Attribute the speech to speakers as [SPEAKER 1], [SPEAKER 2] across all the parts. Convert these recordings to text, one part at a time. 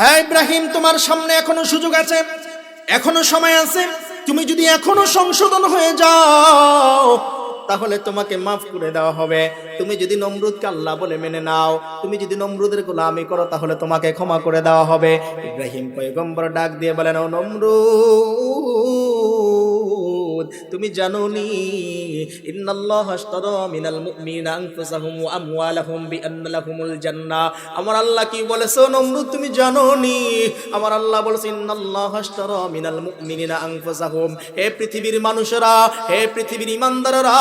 [SPEAKER 1] হ্যাঁ ইব্রাহিম, তোমার সামনে এখনও সুযোগ আছে, এখনও সময় আছে। তুমি যদি এখনও সংশোধন হয়ে যাও, তাহলে তোমাকে মাফ করে দেওয়া হবে। তুমি যদি নমরুদকে আল্লাহ বলে মেনে নাও, তুমি যদি নমরুদের গোলামি করো, তাহলে তোমাকে ক্ষমা করে দেওয়া হবে। ইব্রাহিম পয়গম্বর ডাক দিয়ে বলেন, ও নমরুদ তুমি জানো নি ইন্নাল্লাহ মিনাল আনফুসাহুম ওয়া আমওয়ালাহুম জান্নাহ আমার আল্লাহ কি বলেছে, নমরুদ, তুমি জানো নি আমার আল্লাহ বলেছে, ইন্নাল্লাহ মিনাল আনফুসাহুম। হে পৃথিবীর মানুষেরা, হে পৃথিবীর ইমানদাররা,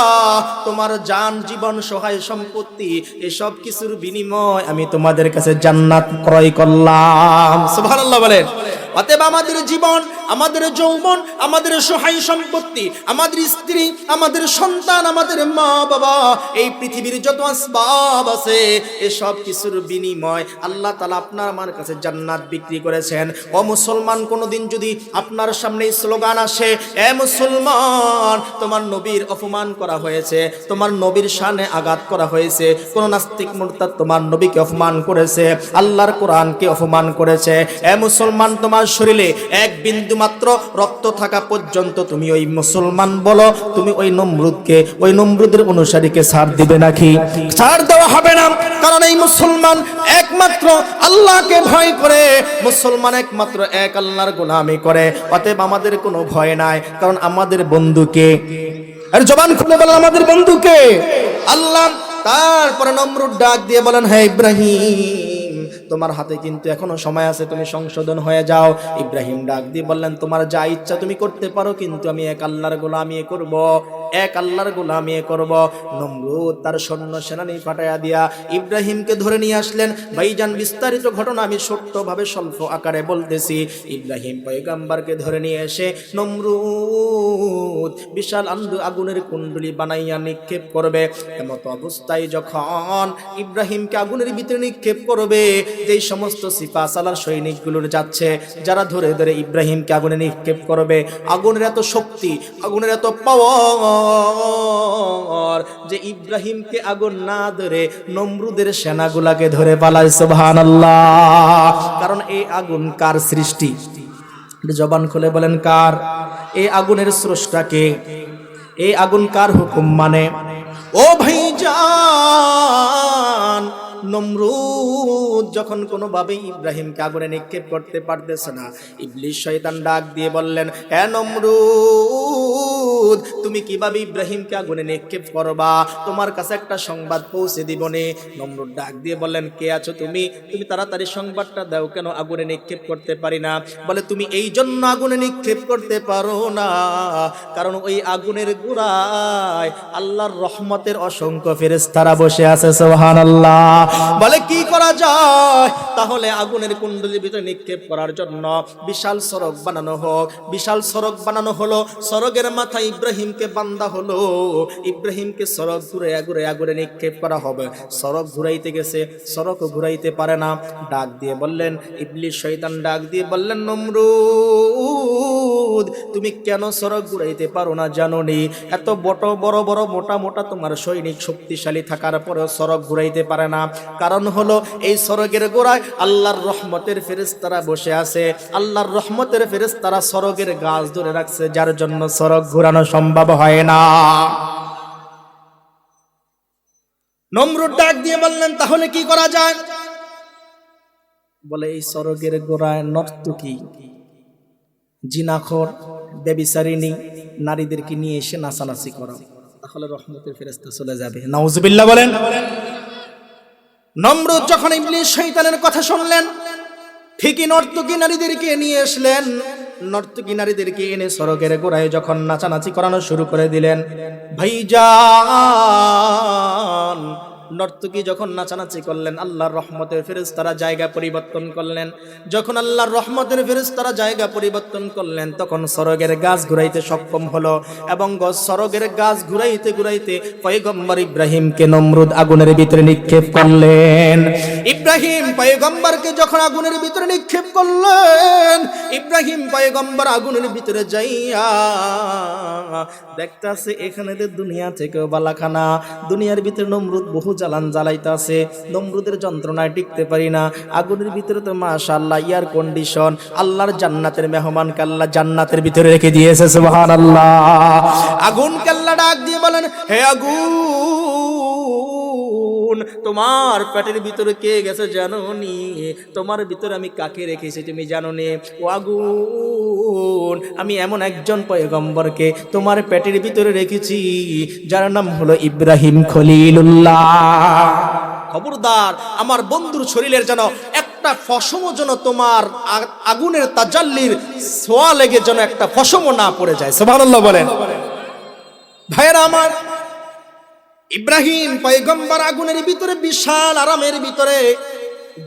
[SPEAKER 1] তোমার জান জীবন, সহায় সম্পত্তি, এসব কিছুর বিনিময় আমি তোমাদের কাছে জান্নাত ক্রয় করলাম। সুবহানাল্লাহ বলেন। অতএব আমাদের জীবন আমাদের যৌবন, আমাদের সহায় সম্পত্তি, আমাদের স্ত্রী, আমাদের সন্তান, আমাদের মা বাবা এই পৃথিবীর যত আসবাব আছে, এসব কিছুর বিনিময় আল্লাহ তালা আপনার আমার কাছে জান্নাত বিক্রি করেছেন। ও মুসলমান, কোনোদিন যদি আপনার সামনে স্লোগান আসে, এ মুসলমান, তোমার নবীর অপমান করা হয়েছে, তোমার নবীর শানে আঘাত করা হয়েছে, কোন নাস্তিক মুরতাদ তোমার নবীকে অপমান করেছে, আল্লাহর কোরআনকে অপমান করেছে, এ মুসলমান, তোমার শরীরে এক বিন্দু মাত্র রক্ত থাকা পর্যন্ত তুমি ওই মুসলমান বলো, তুমি ওই নমরুদকে, ওই নমরুদের অনুসারীকে ছাড় দিবে নাকি? ছাড় দেওয়া হবে না, কারণ এই মুসলমান একমাত্র আল্লাহকে ভয় করে, মুসলমান একমাত্র এক আল্লাহর গোলামি করে। অতএব আমাদের কোনো ভয় নাই, কারণ আমাদের বন্ধুকে আর জবান খুলে বলেন, আমাদের বন্ধুকে আল্লাহ তারপরে নমরুদ ডাক দিয়ে বলেন হ্যাঁ ইব্রাহিম। তোমার হাতে কিন্তু এখনও সময় আছে, তুমি সংশোধন হয়ে যাও। ইব্রাহিম ডাক দিয়ে বললেন, তোমার যা ইচ্ছা তুমি করতে পারো, কিন্তু আমি এক আল্লাহর গোলামি করব। এক আল্লাহর গোলামি করব। নমরুদ তার সৈন্য সেনানি পাঠাইয়া দিয়া ইব্রাহিমকে ধরে নিয়ে আসলেন। ভাইজান বিস্তারিত ঘটনা আমি ছোট্টভাবে স্বল্প আকারে বলতেছি। ইব্রাহিম পয়গাম্বারকে ধরে নিয়ে এসে নমরুদ বিশাল আন্দু আগুনের কুণ্ডলি বানাইয়া নিক্ষেপ করবে। এমত অবস্থায় যখন ইব্রাহিমকে আগুনের ভিতরে নিক্ষেপ করবে, যেই সমস্ত সিপা সালার সৈনিকগুলোর যাচ্ছে, যারা ধরে ধরে ইব্রাহিমকে আগুনে নিক্ষেপ করবে। আগুনের এত শক্তি, আগুনের এত পাওয়ার যে ইব্রাহিমকে আগুন না ধরে নমরুদের সেনাগুলাকে ধরে পালায় সোহান কারণ এই আগুন কার সৃষ্টি? জবান খুলে বলেন, কার? এই আগুনের স্রষ্টাকে এই আগুন কার হুকুম মানে? ও ভাইজান নমরুদ, যখন কোনোভাবে ইব্রাহিমকে আগুনে নিক্ষেপ করতে পারতেছে না ইবলিশ শয়তান ডাক দিয়ে বললেন হ্যাঁ নমরুদ, তুমি কীভাবে ইব্রাহিমকে আগুনে নিক্ষেপ করবা? তোমার কাছে একটা সংবাদ পৌঁছে দিবনে নমরুদ ডাক দিয়ে বললেন, কে আছো তুমি? তুমি তাড়াতাড়ি সংবাদটা দাও, কেন আগুনে নিক্ষেপ করতে পারি না? বলে, তুমি এই জন্য আগুনে নিক্ষেপ করতে পারো না, কারণ ওই আগুনের গুড়ায় আল্লাহর রহমতের অসংখ্য ফেরেশতারা বসে আছে, সুবহানাল্লাহ। বলে, কি করা যায়? তাহলে আগুনের কুণ্ডলীর ভিতরে নিক্ষেপ করার জন্য বিশাল সড়ক বানানো হোক। বিশাল সড়ক বানানো হলো। সড়কের মাথায় ইব্রাহিমকে বান্দা হলো। ইব্রাহিমকে সড়ক ঘুরে ঘুরে আগুনে নিক্ষেপ করা হবে। সড়ক ঘুরাইতে গেছে। সড়ক ঘুরাইতে পারে না। ডাক দিয়ে বললেন, ইবলিশ শয়তান ডাক দিয়ে বললেন নমরুদ তুমি কেন সড়ক ঘুরাইতে পারো না জানো নি এত বড় বড় বড়, মোটা মোটা তোমার সৈনিক শক্তিশালী থাকার পরেও সড়ক ঘুরাইতে পারে না। কারণ হলো, এই সড়কের গোড়ায় আল্লাহর রহমতের ফেরেশতারা বসে আছে। আল্লাহর রহমতের ফেরেশতারা সড়কের গাছ ধরে রাখছে, যার জন্য সড়ক ঘুরানো সম্ভব হয় না। নমরুদ ডাক দিয়ে বললেন, তাহলে কি করা যায়? বলে, এই সড়কের গোড়ায় নর্তকী জিনাখর বেবিচারিণী নারীদেরকে নিয়ে এসে নাচানাচি করা। তাহলে রহমতের ফেরেস্তা চলে যাবে। নাউজুবিল্লাহ বলেন। নমরুদ যখন ইবলিস শয়তানের কথা শুনলেন, ঠিকই নর্তকী নারীদেরকে নিয়ে আসলেন। নর্তকী নারীদেরকে এনে সড়কের গোড়ায় যখন নাচানাচি করানো শুরু করে দিলেন, ভাইজান নর্তকী যখন নাচানাচি করলেন, আল্লাহর রহমতের ফেরেস তারা জায়গা পরিবর্তন করলেন। যখন আল্লাহর রহমতের ফেরেস তারা জায়গা পরিবর্তন করলেন, তখন সরগের গাছ ঘুরাইতে সক্ষম হলো এবং সরগের গাছ ঘুরাইতে ঘুরাইতে পয়গম্বর ইব্রাহিমকে নমরুদ আগুনের ভিতরে নিক্ষেপ করলেন। ইব্রাহিম পয়গম্বরকে যখন আগুনের ভিতরে নিক্ষেপ করলেন, ইব্রাহিম পয়গম্বর আগুনের ভিতরে যাইয়া দেখতাছে এখানে দুনিয়া থেকেও বালাখানা। দুনিয়ার ভিতরে নমরুদ বহু জ্বালান জ্বালাইতে আছে নমরুদের যন্ত্রণায় টিকতে পারি না। আগুনের ভিতরে তো মাশাআল্লাহ ইয়ার কন্ডিশন আল্লাহর জান্নাতের মেহমান আল্লাহ জান্নাতের ভিতরে রেখে দিয়েছে, সুবহানাল্লাহ। আগুন কাল্লা ডাক দিয়ে বলেন, হে আগুন, তোমার পেটের ভিতরে কে গেছে জানো নি তোমার ভিতরে আমি কাকে রেখেছি তুমি জানো নি ও আগুন আমি এমন একজন পয়গম্বরকে তোমার পেটের ভিতরে রেখেছি, যার নাম হলো ইব্রাহিম খলিলুল্লাহ। খবরদার, আমার বন্ধুর শরীরের যেন একটা ফসম যেন তোমার আগুনের তাজাল্লির সোয়া লেগে যেন একটা ফসম না পড়ে যায়। সুবহানাল্লাহ বলেন। ভাইয়েরা আমার, ইব্রাহিম পয়গম্বর আগুনের ভিতরে, বিশাল আরামের ভিতরে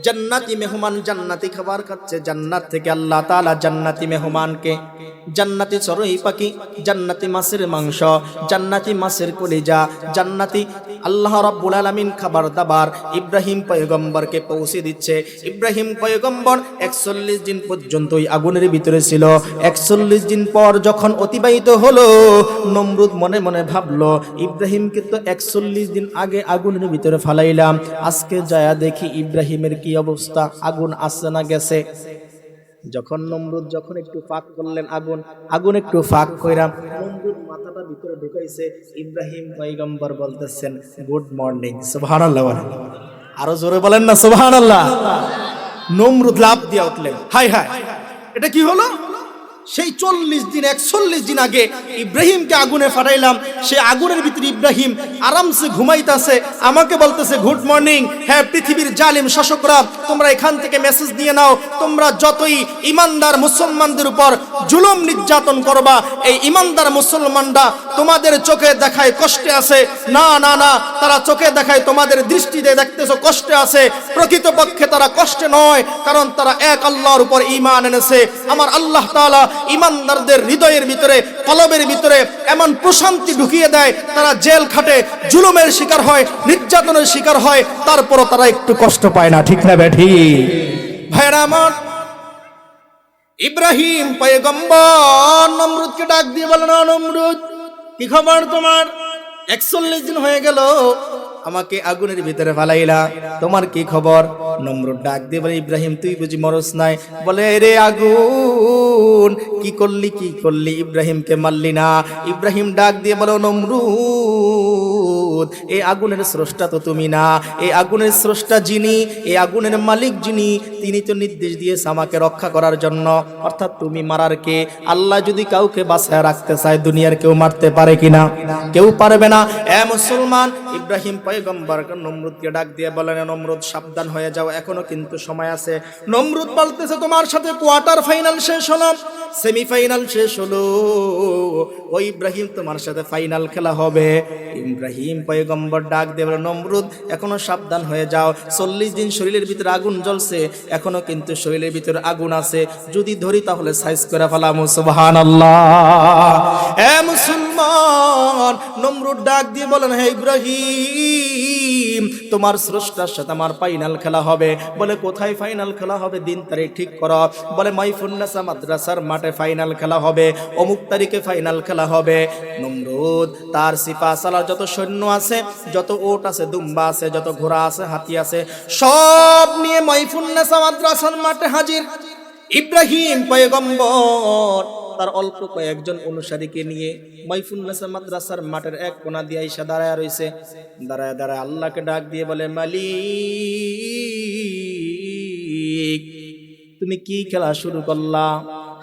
[SPEAKER 1] জান্নাতি মেহমান জান্নাতি খাবার খাচ্ছে। জান্নাত থেকে আল্লাহ তাআলা জান্নাতি মেহমানকে জান্নাতি চড়ুই পাখি, জান্নাতি মাছের মাংস, জান্নাতি মাছের কলিজা, জান্নাতি আল্লাহ রাব্বুল আলামিন খাবার দাবার ইব্রাহিম পয়গম্বরকে পৌঁছে দিচ্ছে। ইব্রাহিম পয়গম্বর একচল্লিশ দিন পর্যন্ত ওই আগুনের ভিতরে ছিল। একচল্লিশ দিন পর যখন অতিবাহিত হলো, নমরুদ মনে মনে ভাবলো, ইব্রাহিমকে তো একচল্লিশ দিন আগে আগুনের ভিতরে ফালাইলাম। আজকে যায়া দেখি ইব্রাহিমের কি অবস্থা? আগুন আসছে না গেছে। যখন নমরুদ যখন একটু ফাঁক করলেন আগুন আগুন একটু ফাঁক কইরাম নমরুদ মাথাটা ভিতরে ঢুকাইছে। ইব্রাহিম পয়গম্বর বলতেছেন, গুড মর্নিং। সুবহানাল্লাহ। আরও জোরে বলেন না, সুবহানাল্লাহ। নমরুদ লাভ দিয়ে উঠলেন। হাই হাই। এটা কি হলো? সেই চল্লিশ দিন, একচল্লিশ দিন আগে ইব্রাহিমকে আগুনে ফাটাইলাম। সে আগুনের ভিতরে ইব্রাহিম আরামসে ঘুমাইতেছে। আমাকে বলতেছে গুড মর্নিং হ্যাঁ পৃথিবীর জালিম শাসকরা, তোমরা এখান থেকে মেসেজ দিয়ে নাও। তোমরা যতই ইমানদার মুসলমানদের উপর জুলুম নির্যাতন করবা, এই ইমানদার মুসলমানরা তোমাদের চোখে দেখায় কষ্টে আছে। না না না, তারা চোখে দেখায় তোমাদের দৃষ্টিতে দেখতেছো কষ্টে আছে। প্রকৃতপক্ষে তারা কষ্টে নয়, কারণ তারা এক আল্লাহর উপর ঈমান এনেছে। আমার আল্লাহ তাআলা ইমানদারদের হৃদয়ের ভিতরে, কলবের ভিতরে এমন প্রশান্তি ঢুকিয়ে দেয়, তারা জেল খাটে, জুলুমের শিকার হয়, নির্যাতনের শিকার হয়, তারপরও তারা একটু কষ্ট পায় না, ঠিক না ব্যাঠি? ভাইরা আমার, ইব্রাহিম পয়গম্বর নমরুদকে ডাক দিয়ে বলেন, "ও নমরুদ, কি খবর তোমার? একচল্লিশ দিন হয়ে গেল আমাকে আগুনের ভিতরে ফালাইলা। তোমার কি খবর? নমরুদ ডাক দিয়ে বলে, ইব্রাহিম, তুই বুঝি মরস নাই? বলে রে আগুন, কি করলি কি করলি? ইব্রাহিমকে মারলি না। ইব্রাহিম ডাক দিয়ে বলো নমরুদ এই আগুনের স্রষ্টা তো তুমি না। এই আগুনের স্রষ্টা যিনি এই আগুনের মালিক যিনি, তিনি তো নির্দেশ দিয়েছে আমাকে রক্ষা করার জন্য। অর্থাৎ তুমি মারার কে? আল্লাহ যদি কাউকে বাসায় রাখতে চায়, দুনিয়ার কেউ মারতে পারে কিনা? কেউ পারবে না? এ মুসলমান, ইব্রাহিম পয়গম্বর, নমরুদকে ডাক দিয়ে বলেন নমরুদ, সাবধান হয়ে যাও, এখনও কিন্তু সময় আছে। নমরুদ বলতেছে, তোমার সাথে কোয়ার্টার ফাইনাল শেষ হলো সেমিফাইনাল শেষ হলো। ও ইব্রাহিম, তোমার সাথে ফাইনাল খেলা হবে। ইব্রাহিম পয়গম্বর ডাক দিয়ে বলে, নমরুদ, এখনও সাবধান হয়ে যাও। চল্লিশ দিন শরীরের ভিতরে আগুন জ্বলছে, এখনও কিন্তু শরীরের ভিতরে আগুন আছে। যদি ধরি তাহলে সাইজ করে ফেলাম সুবহান এ মুসলমান, নমরুদ ডাক দিয়ে বলেন, হে ইব্রাহিম তোমার স্রষ্টার সাথে আমার ফাইনাল খেলা হবে। বলে, কোথায় ফাইনাল খেলা হবে? দিন তারিখ ঠিক করো। বলে মাইফুন্নাসা মাদ্রাসার মাঠে ফাইনাল খেলা হবে। অমুক তারিখে ফাইনাল খেলা হবে। নমরুদ, তার সিপা সালার যত সৈন্য আছে, যত ওট আছে, দুম্বা আছে, যত ঘোড়া আছে, হাতি আছে, সব নিয়ে মাইফুন্নাসা মাদ্রাসার মাঠে হাজির। ইব্রাহিম পয়গম্বর তার অল্প কয়েকজন অনুসারীকে নিয়ে মাইফুন্নাসা মাদ্রাসার মাঠের এক কোনা দিয়ে আইসা দাঁড়ায় রয়েছে দাঁড়ায় দাঁড়ায় আল্লাহকে ডাক দিয়ে বলে, মালিক, তুমি কি খেলা শুরু করলা?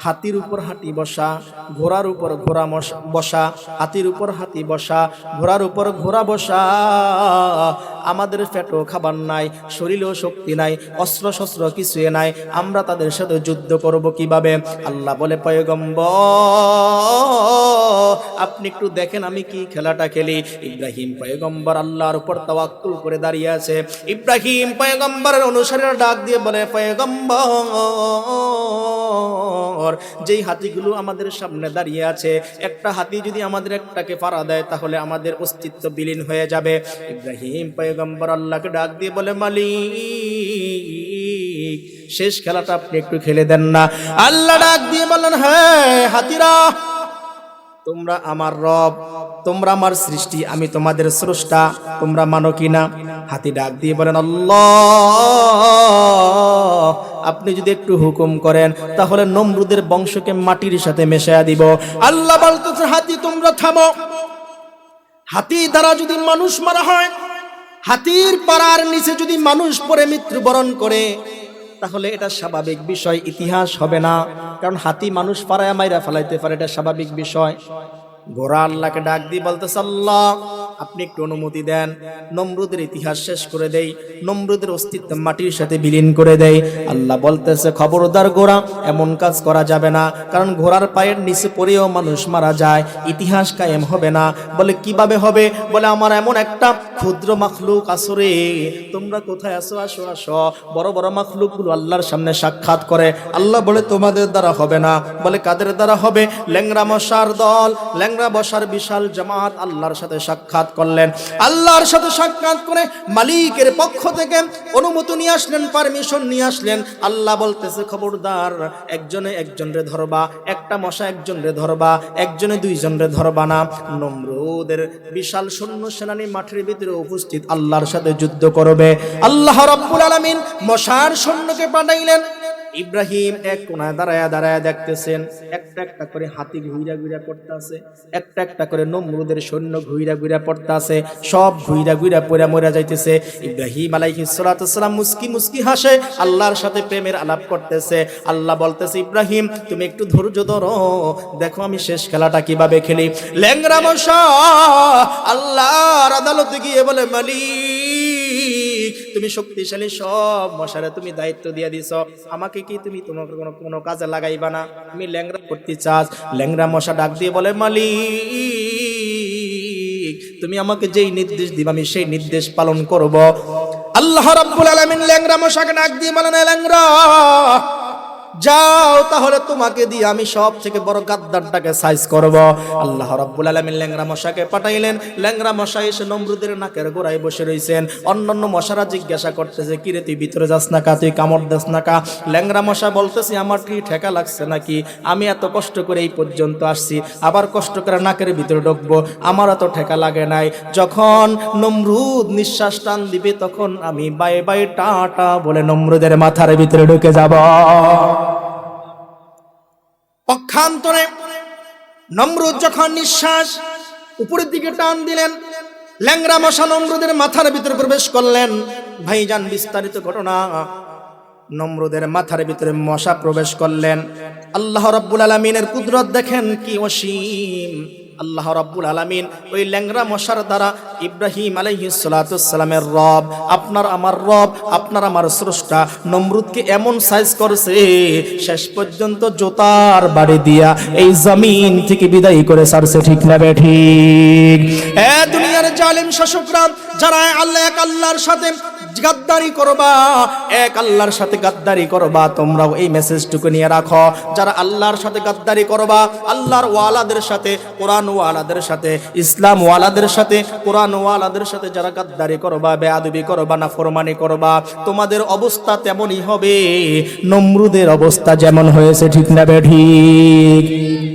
[SPEAKER 1] হাতির উপর হাতি বসা, ঘোড়ার উপর ঘোড়া বসা, হাতির উপর হাতি বসা, ঘোড়ার উপর ঘোড়া বসা আমাদের পেটও খাবার নাই, শরীরেও শক্তি নাই অস্ত্র শস্ত্র কিছুই নাই, আমরা তাদের সাথে যুদ্ধ করব কীভাবে? আল্লাহ বলে, পয়গম্বর, আপনি একটু দেখেন আমি কি খেলাটা খেলি। ইব্রাহিম পয়গম্বর আল্লাহর উপর তাওয়াক্কুল করে দাঁড়িয়ে আছে। ইব্রাহিম পয়গম্বরের অনুসারীরা ডাক দিয়ে বলে, পয়গম্বর, যেই হাতিগুলো আমাদের সামনে দাঁড়িয়ে আছে, একটা হাতি যদি আমাদের একটাকে পাড়া দেয়, তাহলে আমাদের অস্তিত্ব বিলীন হয়ে যাবে। ইব্রাহিম পয়গম্বর আল্লাহকে ডাক দিয়ে বলে, মালিক, শেষ খেলাটা আপনি একটু খেলে দেন না। আল্লাহ ডাক দিয়ে বলেন হ্যাঁ হাতিরা, তোমরা আমার রব, তোমরা আমার সৃষ্টি, আমি তোমাদের স্রষ্টা, তোমরা মানো কিনা হাতি ডাক দিয়ে বলেন, আল্লাহ, আপনি যদি একটু হুকুম করেন, তাহলে নমরুদের বংশকে মাটির সাথে মেশায়া দিব। আল্লাহ বলতেছে, হাতি, তোমরা থামো। হাতি দ্বারা যদি মানুষ মারা হয় হাতির পাড়ার নিচে যদি মানুষ পরে মৃত্যুবরণ করে, তাহলে এটা স্বাভাবিক বিষয়, ইতিহাস হবে না। কারণ হাতি মানুষ পাড়ায় মাইরা ফেলাইতে পারে, এটা স্বাভাবিক বিষয়। গোরা আল্লাহকে ডাক দিয়ে বলতেছে, আল্লাহ, আপনি একটু অনুমতি দেন। নমরুদের ইতিহাস শেষ করে দেই। নমরুদের অস্তিত্ব মাটির সাথে বিলীন করে দেয় আল্লাহ বলতেছে, খবরদার গোড়া এমন কাজ করা যাবে না। কারণ ঘোড়ার পায়ের নিচে পড়েও মানুষ মারা যায়। ইতিহাস কায়েম হবে না। বলে, কীভাবে হবে? বলে, আমার এমন একটা ক্ষুদ্র মাখলুক আসরে তোমরা কোথায় আসো আসো আসো। বড় বড় মাখলুকগুলো আল্লাহর সামনে সাক্ষাৎ করে। আল্লাহ বলে, তোমাদের দ্বারা হবে না। বলে, কাদের দ্বারা হবে? ল্যাংরা মশার দল। ল্যাংরা বসার বিশাল জামাত আল্লাহর সাথে সাক্ষাৎ করলেন। আল্লাহর সাথে সাক্ষাৎ করে মালিকের পক্ষ থেকে অনুমতি নিয়ে আসলেন পারমিশন নিয়ে আসলেন। আল্লাহ বলতেছে, খবরদার, একজনে একজনরে ধরবা, একটা মশা একজনরে ধরবা, একজনে দুইজনরে ধরবা না। নমরুদের বিশাল সৈন্য সেনানি মাঠের ভিতরে উপস্থিত আল্লাহর সাথে যুদ্ধ করবে। আল্লাহ রাব্বুল আলামিন মশার সৈন্যকে পাঠাইলেন। ইব্রাহিম এক কোনায় দাঁড়ায়া দাঁড়ায় দেখতেছেন, একটা একটা করে হাতি ঘুইরা ঘুইরা পড়তে আছে একটা একটা করে নমরুদের সৈন্য ঘুইরা ঘুইরা পড়তে আছে সব ঘুইরা ঘুইরা পড়া মরা যাইতেছে। ইব্রাহিম আলাইহিস সালাতু সালাম মুস্কি মুস্কি হাসে, আল্লাহর সাথে প্রেমের আলাপ করতেছে। আল্লাহ বলতেছে, ইব্রাহিম, তুমি একটু ধৈর্য ধরো, দেখো আমি শেষ খেলাটা কীভাবে খেলি। ল্যাংরা মশা আল্লাহর আদালতে গিয়ে বলে, মালিক তুমি শক্তিশালী, সব মশারে তুমি দায়িত্ব দিয়ে দিছ। আমাকে কি তুমি তোমার কোনো কোনো কাজে লাগাইবা না? আমি ল্যাংরা করতে চাস। ল্যাংরা মশা ডাক দিয়ে বলে, মালিক, তুমি আমাকে যেই নির্দেশ দিবা, আমি সেই নির্দেশ পালন করব। আল্লাহ রাব্বুল আলামিন ল্যাংরা মশাকে ডাক দিয়ে বলেন ল্যাংরা যাও, তাহলে তোমাকে দিয়ে আমি সব থেকে বড় গাদ্দারটাকে সাইজ করব। আল্লাহ রাব্বুল আলামিন ল্যাংরা মশাকে পাঠাইলেন। ল্যাংরা মশা এসে নমরুদের নাকের গোড়ায় বসে রইছেন। অন্যান্য মশারা জিজ্ঞাসা করতেছে কি রে তুই ভিতরে যাস না কা? তুই কামড় দাস না কা? ল্যাংরা মশা বলতেছি, আমার কি ঠেকা লাগছে নাকি? আমি এত কষ্ট করে এই পর্যন্ত আসছি। আবার কষ্ট করে নাকের ভিতরে ঢুকবো। আমার এত ঠেকা লাগে নাই। যখন নমরুদ নিঃশ্বাস টান দিবে, তখন আমি বাই বাই টা টা বলে, নমরুদের মাথার ভিতরে ঢুকে যাব। পক্ষান্তরে নমরুদ যখন নিঃশ্বাস উপরের দিকে টান দিলেন ল্যাংরা মশা নমরুদের মাথার ভিতরে প্রবেশ করলেন। ভাইজান বিস্তারিত ঘটনা, নমরুদের মাথার ভিতরে মশা প্রবেশ করলেন। আল্লাহ রব্বুল আলমিনের কুদরত দেখেন কি অসীম। আল্লাহ রাব্বুল আলামিন ওই ল্যাংরা মশার দ্বারা ইব্রাহিম আলাইহিস সালামের রব, আপনার আমার রব, আপনার আমার স্রষ্টা নমরুদকে এমন সাইজ করছে, শেষ পর্যন্ত জোতার বাড়ি দিয়া এই জমিন থেকে বিদায় করে সারছে ঠিক না ঠিক? এ দুনিয়ার জালিম শাসকরা, যারা আল্লাহ এক আল্লাহর সাথে গাদ্দারি করবা। এক আল্লাহর সাথে গাদ্দারি করবা। তোমরাও এই মেসেজটুকু নিয়ে রাখো। যারা আল্লাহর সাথে গাদ্দারি করবা, আল্লাহর ওয়ালাদের সাথে, কোরআন ওয়ালাদের সাথে, ইসলাম ওয়ালাদের সাথে, কোরআন ওয়ালাদের সাথে যারা গাদ্দারি করবা, বেয়াদবি করবা না ফরমানি করবা, তোমাদের অবস্থা তেমনই হবে। নমরুদের অবস্থা যেমন হয়েছে, ঠিক না বে ঠিক?